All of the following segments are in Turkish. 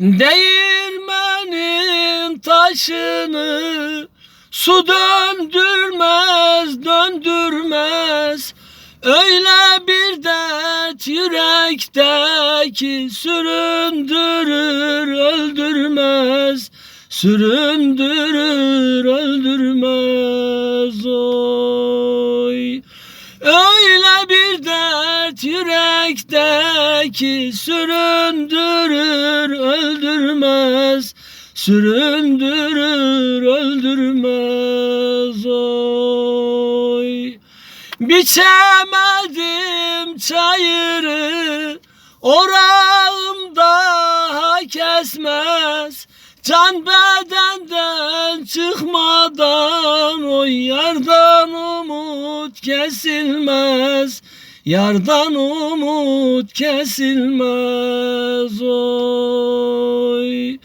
Değirmenin taşını su döndürmez, döndürmez. Öyle bir dert yürekteki süründürür, öldürmez. Süründürür, öldürmez oy. Öyle bir dert yürekteki süründürür. Süründürür, öldürmez oy. Biçemedim çayırı, orağımda kesmez. Can bedenden çıkmadan oy yardan umut kesilmez. Yardan umut kesilmez oy.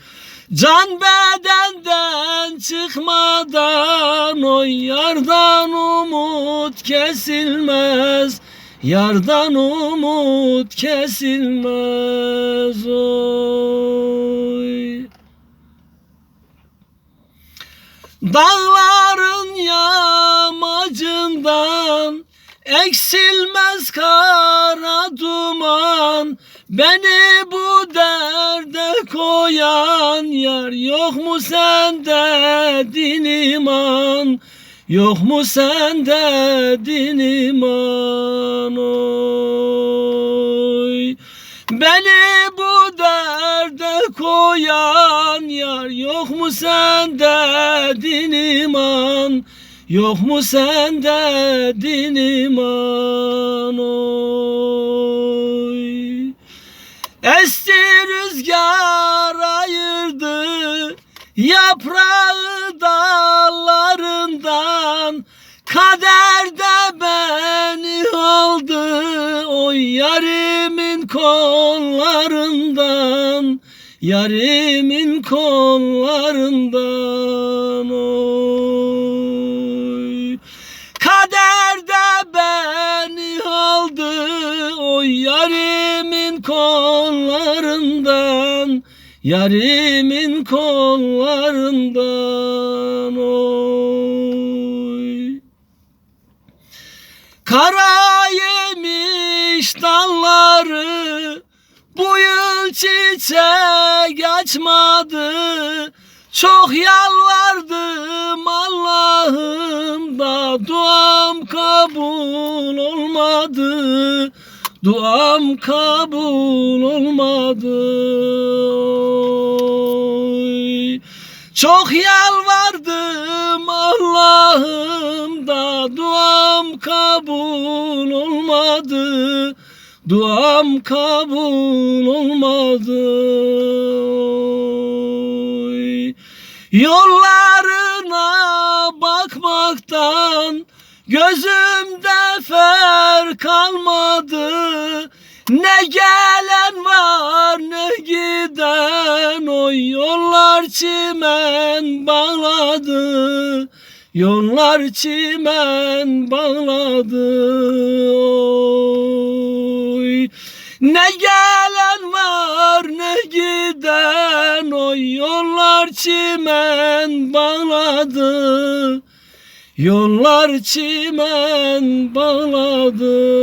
Can bedenden çıkmadan oy yardan umut kesilmez. Yardan umut kesilmez oy. Dağların yamacından eksilmez kara duman Beni bu derde koyan yar yok mu sende din iman? Yok mu sende din iman? Oy. Beni bu derde koyan yar yok mu sende din iman? Yok mu sende din iman? Oy. Esti rüzgar yaprağı dallarından Kader de beni aldı o yarimin kollarından Yarimin kollarından oy. Kader de beni aldı o yarimin kollarından Yarimin kollarından oy. Kara yemiş dalları bu yıl çiçek açmadı. Çok yalvardım Allah'ım da duam kabul olmadı Duam kabul olmadı. Çok yalvardım Allah'ım da duam kabul olmadı Duam kabul olmadı oy. Yollarına Gözümde fer kalmadı. Ne gelen var ne giden. Oy yollar çimen bağladı. Yollar çimen bağladı. Oy. Ne gelen var ne giden. Oy yollar çimen bağladı Yollar çimen bağladı